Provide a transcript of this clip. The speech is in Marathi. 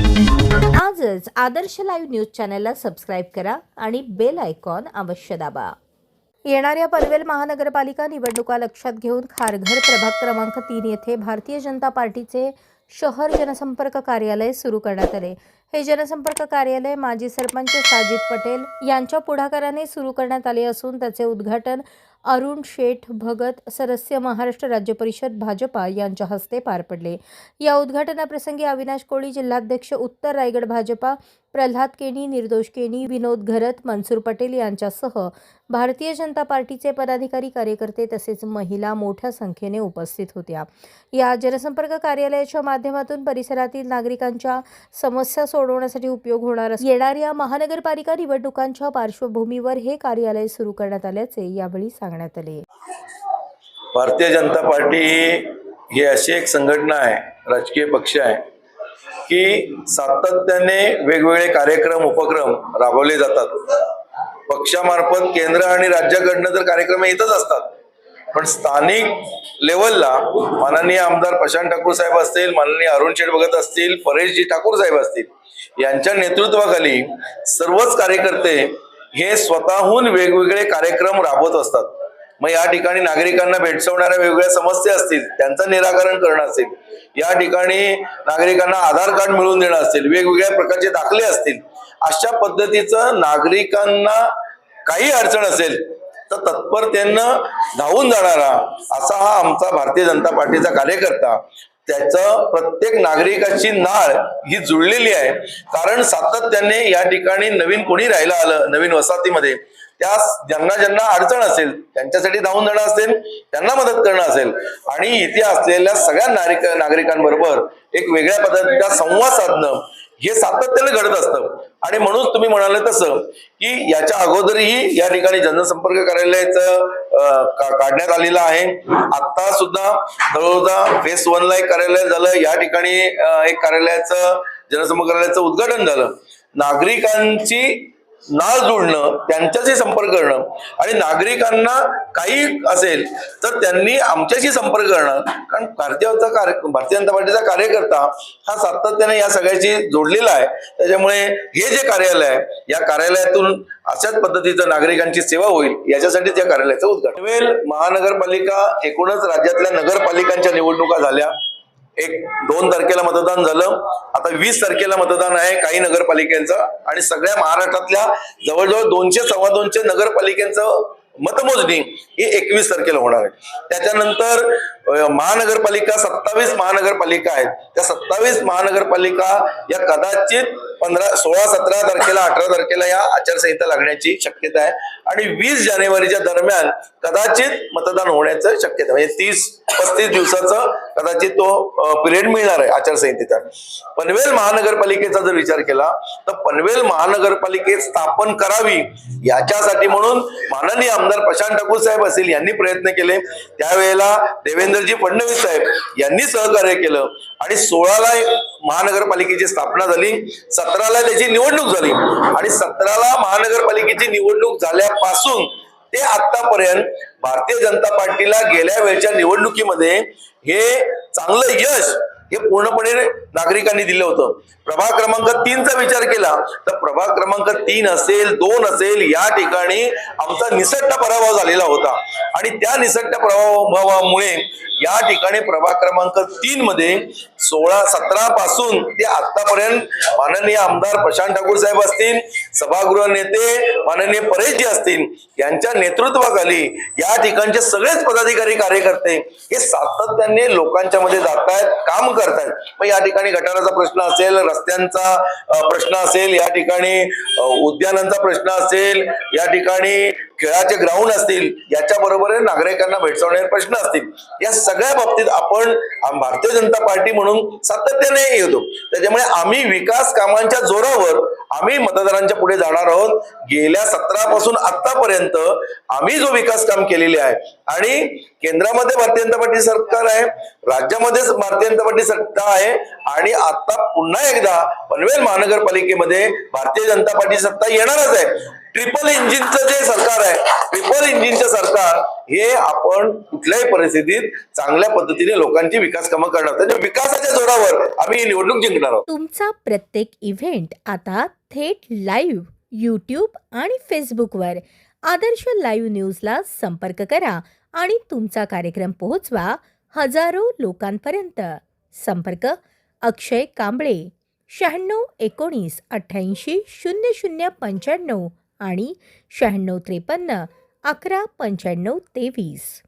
आजच आदर्श लाईव्ह न्यूज चॅनलला सबस्क्राईब करा आणि बेल आयकॉन अवश्य दाबा. येणाऱ्या पनवेल महानगरपालिका निवडणुका लक्षात घेऊन खारघर प्रभाग क्रमांक तीन येथे भारतीय जनता पार्टीचे शहर जनसंपर्क कार्यालय सुरू करण्यात आले. हे जनसंपर्क कार्यालय माजी सरपंच साजिद पटेल यांच्या पुढाकाराने सुरू करण्यात आले असून त्याचे उद्घाटन अरुण शेठ भगत सदस्य महाराष्ट्र राज्य परिषद भाजपा यांच्या हस्ते पार पडले. या उद्घाटनाप्रसंगी अविनाश कोळी जिल्हाध्यक्ष उत्तर रायगड भाजपा प्रल्हाद केणी निर्दोष केणी विनोद घरत मनसूर पटेल यांच्यासह भारतीय जनता पार्टीचे पदाधिकारी कार्यकर्ते तसेच महिला मोठ्या संख्येने उपस्थित होत्या. या जनसंपर्क कार्यालयाच्या माध्यमातून परिसरातील नागरिकांच्या समस्या सोडवण्यासाठी उपयोग होणार येणाऱ्या महानगरपालिका निवडणुकांच्या पार्श्वभूमीवर हे कार्यालय सुरू करण्यात आल्याचे यावेळी सांगण्यात आले. भारतीय जनता पार्टी ही अशी एक संघटना आहे राजकीय पक्ष आहे की सातत्याने वेगवेगळे कार्यक्रम उपक्रम राबवले जातात. पक्षामार्फत केंद्र आणि राज्याकडनं तर कार्यक्रम येतच असतात. पण स्थानिक लेवलला माननीय आमदार प्रशांत ठाकूर साहेब असतील माननीय अरुण शेठ भगत असतील परेशजी ठाकूर साहेब असतील यांच्या नेतृत्वाखाली सर्वच कार्यकर्ते हे स्वतःहून वेगवेगळे कार्यक्रम राबवत असतात. मग या ठिकाणी नागरिकांना भेडसवणाऱ्या वेगवेगळ्या समस्या असतील त्यांचं निराकरण करणं असेल या ठिकाणी नागरिकांना आधार कार्ड मिळवून देणं असेल वेगवेगळ्या प्रकारचे दाखले असतील अशा पद्धतीचं नागरिकांना काही अडचण असेल तर तत्परतेनं धावून जाणारा असा हा आमचा भारतीय जनता पार्टीचा कार्यकर्ता त्याचं प्रत्येक नागरिकाची नाळ ही जुळलेली आहे. कारण सातत्याने या ठिकाणी नवीन कोणी राहायला आलं नवीन वसाहतीमध्ये त्या ज्यांना ज्यांना अडचण असेल त्यांच्यासाठी धावून जाणं असेल त्यांना मदत करणं असेल. आणि इथे असलेल्या सगळ्या नागरिक नागरिकांबरोबर एक वेगळ्या पद्धतीचा संवाद साधणं हे सातत्याने घडत असतं. आणि म्हणून तुम्ही म्हणाले तसं की याच्या अगोदरही या ठिकाणी जनसंपर्क कार्यालयाचं काढण्यात आलेलं आहे. आता सुद्धा जवळजवळ फेस वन ला एक कार्यालय झालं. या ठिकाणी एक कार्यालयाचं जनसंपर्क कार्यालयाचं उद्घाटन झालं. नागरिकांची नाळ जुळणं त्यांच्याशी संपर्क करणं आणि नागरिकांना काही असेल तर त्यांनी आमच्याशी संपर्क करणं. कारण भारतीयचा कार्य भारतीय जनता पार्टीचा कार्यकर्ता हा सातत्याने या सगळ्याशी जोडलेला आहे. त्याच्यामुळे हे जे कार्यालय आहे या कार्यालयातून अशाच पद्धतीचं नागरिकांची सेवा होईल याच्यासाठी त्या कार्यालयाचं उद्घाटन. महानगरपालिका एकूणच राज्यातल्या नगरपालिकांच्या निवडणुका झाल्या. एक दोन तारखेला मतदान झालं. आता वीस तारखेला मतदान आहे काही नगरपालिकांचं आणि सगळ्या महाराष्ट्रातल्या जवळजवळ दोनशे सव्वा दोनशे नगरपालिकांचं मतमोजणी ही एकवीस तारखेला होणार आहे. त्याच्यानंतर महानगरपालिका सत्तावीस महानगरपालिका आहेत. त्या सत्तावीस महानगरपालिका या कदाचित पंधरा सोळा सतरा तारखेला अठरा तारखेला या आचारसंहिता लागण्याची शक्यता आहे. आणि वीस जानेवारीच्या दरम्यान कदाचित मतदान होण्याचं शक्यता म्हणजे तीस पस्तीस दिवसाचं कदाचित तो पिरियड मिळणार आहे आचारसंहितेचा पनवेल महानगरपालिकेचा जर विचार केला तर पनवेल महानगरपालिकेत स्थापन करावी याच्यासाठी म्हणून माननीय आमदार प्रशांत ठाकूर साहेब असेल यांनी प्रयत्न केले. त्यावेळेला देवेंद्रजी फडणवीस साहेब यांनी सहकार्य केलं आणि सोळाला महानगरपालिकेची स्थापना झाली सतराला त्याची निवडणूक झाली आणि सतराला महानगरपालिकेची निवडणूक झाल्यापासून ते आतापर्यंत भारतीय जनता पार्टीला गेल्या वेळच्या निवडणुकीमध्ये हे चांगलं यश हे पूर्णपणे नागरिकांनी दिलं होतं. प्रभाग क्रमांक तीनचा विचार केला तर प्रभाग क्रमांक तीन असेल दोन असेल या ठिकाणी आमचा निसट्टा पराभव झालेला होता. आणि त्या निसट्टा पराभवामुळे या ठिकाणी प्रभाग क्रमांक तीन मध्ये सोळा सतरा पासून ते आतापर्यंत माननीय आमदार प्रशांत ठाकूर साहेब असतील सभागृह नेते माननीय परेशजी असतील यांच्या नेतृत्वाखाली या ठिकाणचे सगळेच पदाधिकारी कार्यकर्ते हे सातत्याने लोकांच्या मध्ये जात आहेत काम करतायत. मग या ठिकाणी गटाराचा प्रश्न असेल रस्त्यांचा प्रश्न असेल या ठिकाणी उद्यानांचा प्रश्न असेल या ठिकाणी खेळाचे ग्राउंड असतील याच्या बरोबर नागरिकांना भेडसावणारे प्रश्न असतील. या सगळ्या बाबतीत आपण भारतीय जनता पार्टी म्हणून सातत्याने येतो. त्याच्यामुळे आम्ही विकास कामांच्या जोरावर आम्ही मतदारांच्या पुढे जाणार आहोत. गेल्या सतरा पासून आतापर्यंत आम्ही जो विकास काम केलेले आहे आणि केंद्रामध्ये भारतीय जनता पार्टी सरकार आहे राज्यामध्ये भारतीय जनता पार्टी सत्ता आहे आणि आता पुन्हा एकदा पनवेल महानगरपालिकेमध्ये भारतीय जनता पार्टी सत्ता येणारच आहे. ट्रिपल इंजिनचं जे सरकार आहे ट्रिपल इंजिनचं सरकार हे आपण कुठल्याही परिस्थितीत चांगल्या पद्धतीने लोकांची विकास कामं करणार त्याच्या म्हणजे विकासाच्या जोरावर आम्ही निवडणूक जिंकणार आहोत. तुमचा प्रत्येक इव्हेंट आता थेट लाईव्ह यूट्यूब आणि फेसबुकवर आदर्श लाईव्ह न्यूजला संपर्क करा आणि तुमचा कार्यक्रम पोहोचवा हजारो लोकांपर्यंत. संपर्क अक्षय कांबळे शहाण्णव एकोणीस अठ्ठ्याऐंशी शून्य शून्य पंच्याण्णव. आणि शहाण्णव त्रेपन्न अकरा पंच्याण्णव तेवीस